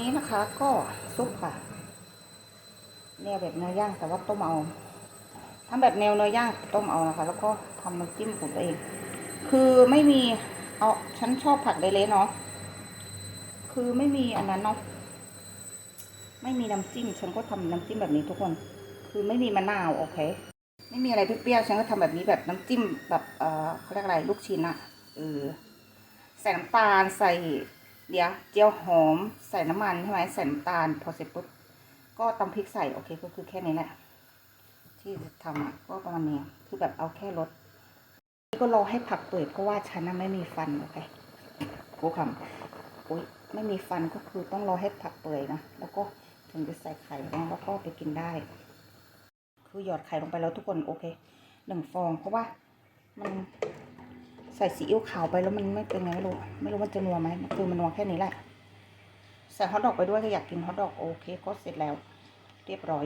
นี้นะคะ ก็ซุปค่ะ แนวแบบเนื้อย่างแต่ว่าต้มเอาทำแบบแนวเนื้อย่างต้มเอานะคะ แล้วก็ทำน้ำจิ้มของตัวเอง คือไม่มีเอาฉันชอบผักเละๆเนาะคือไม่มีอันนั้นเนาะไม่มีน้ำจิ้ม ฉันก็ทำน้ำจิ้มแบบนี้ทุกคน คือไม่มีมะนาวโอเค ไม่มีอะไรเปรี้ยวๆฉันก็ทำแบบนี้แบบน้ำจิ้มแบบเออเขาเรียกอะไรลูกชิ้นอะเออใส่น้ำตาลใส่ เดี๋ยวเจียวหอมใส่น้ำมันใช่ไหมใส่น้ำตาลพอเสร็จปุ๊บก็ตำพริกใส่โอเคก็คือแค่นี้แหละ ที่จะทำก็ประมาณนี้คือแบบเอาแค่รสก็รอให้ผักเปิดเพราะว่าฉันน่ะไม่มีฟันโอเคกูคำอุ้ยไม่มีฟันก็คือต้องรอให้ผักเปื่อยนะแล้วก็ถึงจะใส่ไข่แล้วก็ไปกินได้ คือหยอดไข่ลงไปแล้วทุกคนโอเคหนึ่งฟองเพราะว่ามัน ใส่ซีอิ๊วขาวไปแล้วมันไม่เป็นไงไม่รู้ ไม่รู้มันจะนัวไหมคือมันนัวแค่นี้แหละ ใส่ฮอทดอกไปด้วยก็อยากกินฮอทดอกโอเคก็เสร็จแล้ว เรียบร้อย